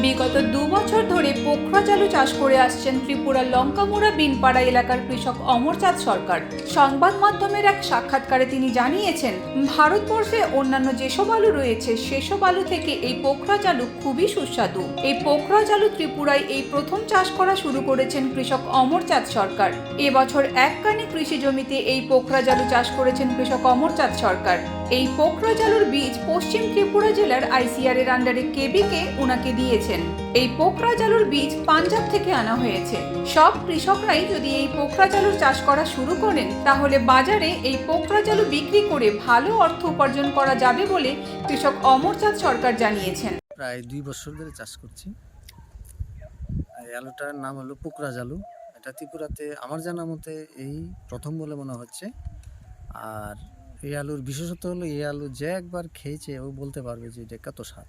বিগত দু বছর ধরে পোখরা চালু চাষ করে আসছেন ত্রিপুরার লঙ্কামুড়া বিনপাড়া এলাকার কৃষক অমরচাঁদ সরকার। সংবাদ মাধ্যমের এক সাক্ষাৎকারে তিনি জানিয়েছেন, ভারতবর্ষে অন্যান্য যেসব আলু রয়েছে, সেসব আলু থেকে এই পোখরা চালু খুবই সুস্বাদু। এই পোখরা চালু ত্রিপুরায় এই প্রথম চাষ করা শুরু করেছেন কৃষক অমরচাঁদ সরকার। এবছর এক কানে কৃষি জমিতে এই পোখরা জালু চাষ করেছেন কৃষক অমরচাঁদ সরকার। এই পোখরা জালুর বীজ পশ্চিম ত্রিপুরা জেলার আইসিআর এর আন্ডারে কেবিকে ওনাকে উনাকে দিয়েছেন। এই জালুর বীজ পাঞ্জাব থেকে আনা হয়েছে। সব কৃষকরাই যদি এই জালুর চাষ করা শুরু করেন, তাহলে বাজারে এই পোখরা জালু বিক্রি করে ভালো অর্থ উপার্জন করা যাবে বলে কৃষক অমরচাঁদ সরকার জানিয়েছেন। প্রায় দুই বছর ধরে চাষ করছি। আলুটার নাম হলো পুকরাজ আলু এটা ত্রিপুরাতে আমার জানা মতে এই প্রথম বলে মনে হচ্ছে। আর এই আলুর বিশেষত্ব হলো এই আলু যে একবার খেয়েছে ও বলতে পারবে যে এটা কত স্বাদ।